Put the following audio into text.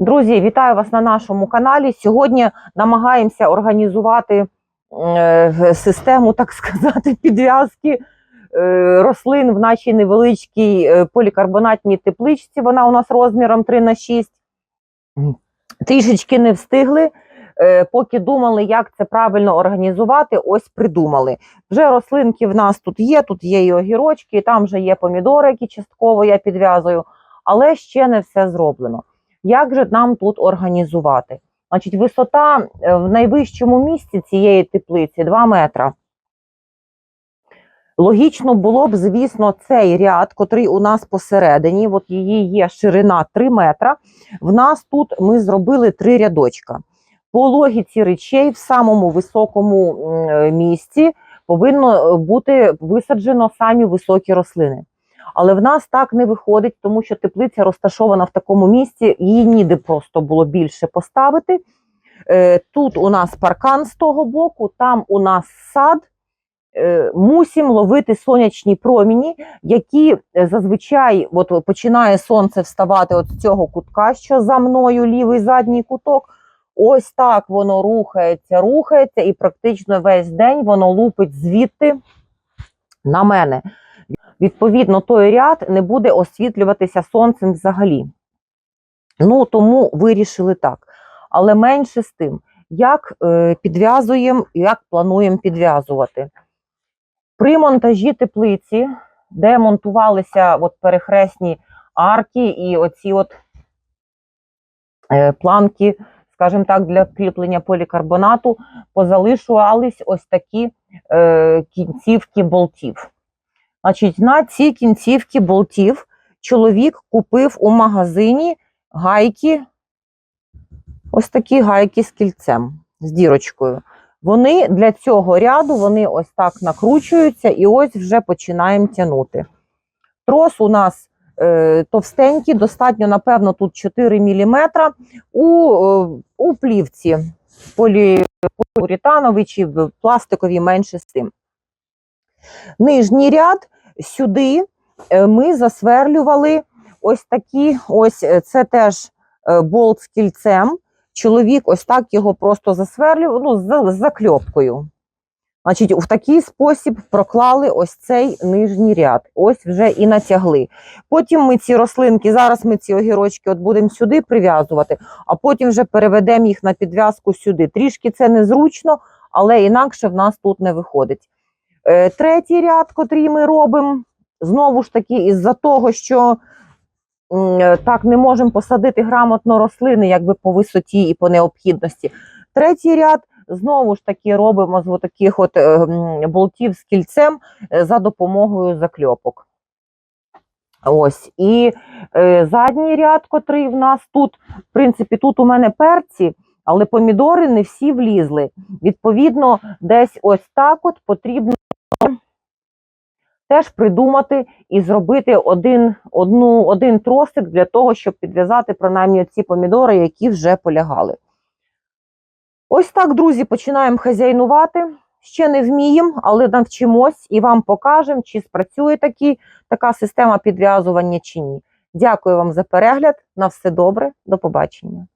Друзі, вітаю вас на нашому каналі. Сьогодні намагаємося організувати е, систему, так сказати, підв'язки е, рослин в нашій невеличкій е, полікарбонатній тепличці. Вона у нас розміром 3 на 6. Трішечки не встигли. Поки думали, як це правильно організувати, ось придумали. Вже рослинки в нас тут є, тут є і огірочки, і там вже є помідори, які частково я підв'язую, але ще не все зроблено. Як же нам тут організувати? Значить, висота е, в найвищому місці цієї теплиці 2 метра. Логічно було б, звісно, цей ряд, котрий у нас посередині, от її є ширина 3 метра. В нас тут ми зробили три рядочка. По логіці речей, в самому високому е, місці повинно бути висаджено самі високі рослини. Але в нас так не виходить, тому що теплиця розташована в такому місці, її ніде просто було більше поставити. Е, Тут у нас паркан з того боку, там у нас сад. Е, Мусимо ловити сонячні проміні, які е, зазвичай от починає сонце вставати от з цього кутка, що за мною лівий задній куток. Ось так воно рухається, рухається, і практично весь день воно лупить звідти на мене. Відповідно, той ряд не буде освітлюватися сонцем взагалі. Ну, тому вирішили так. Але менше з тим, як е, підв'язуємо, як плануємо підв'язувати. При монтажі теплиці, де монтувалися от перехресні арки і оці от е, планки, скажімо так, для кріплення полікарбонату, позалишувались ось такі е, кінцівки болтів. Значить, на ці кінцівки болтів чоловік купив у магазині гайки, ось такі гайки з кільцем, з дірочкою. Вони для цього ряду вони ось так накручуються і ось вже починаємо тягнути. Трос у нас е, товстенький, достатньо, напевно, тут 4 мм. У, е, у плівці полі, поліуретановій чи пластиковій менше з тим. Нижній ряд сюди е, ми засверлювали ось такі, ось е, це теж е, болт з кільцем. Чоловік ось так його просто засверлював ну, з, закльопкою. Значить, в такий спосіб проклали ось цей нижній ряд. Ось вже і натягли. Потім ми ці рослинки, зараз ми ці огірочки от будемо сюди прив'язувати, а потім вже переведемо їх на підв'язку сюди. Трішки це незручно, але інакше в нас тут не виходить. Е, Третій ряд, котрий ми робимо, знову ж таки, із-за того, що е, так не можемо посадити грамотно рослини, якби по висоті і по необхідності. Третій ряд знову ж таки робимо з таких от е, болтів з кільцем за допомогою закльопок. Ось. І задній ряд, котрий в нас тут, в принципі, тут у мене перці, але помідори не всі влізли. Відповідно, десь ось так от потрібно теж придумати і зробити один, одну, один тросик для того, щоб підв'язати принаймні ці помідори, які вже полягали. Ось так, друзі, починаємо хазяйнувати. Ще не вміємо, але навчимось і вам покажемо, чи спрацює такі, така система підв'язування чи ні. Дякую вам за перегляд. На все добре, до побачення.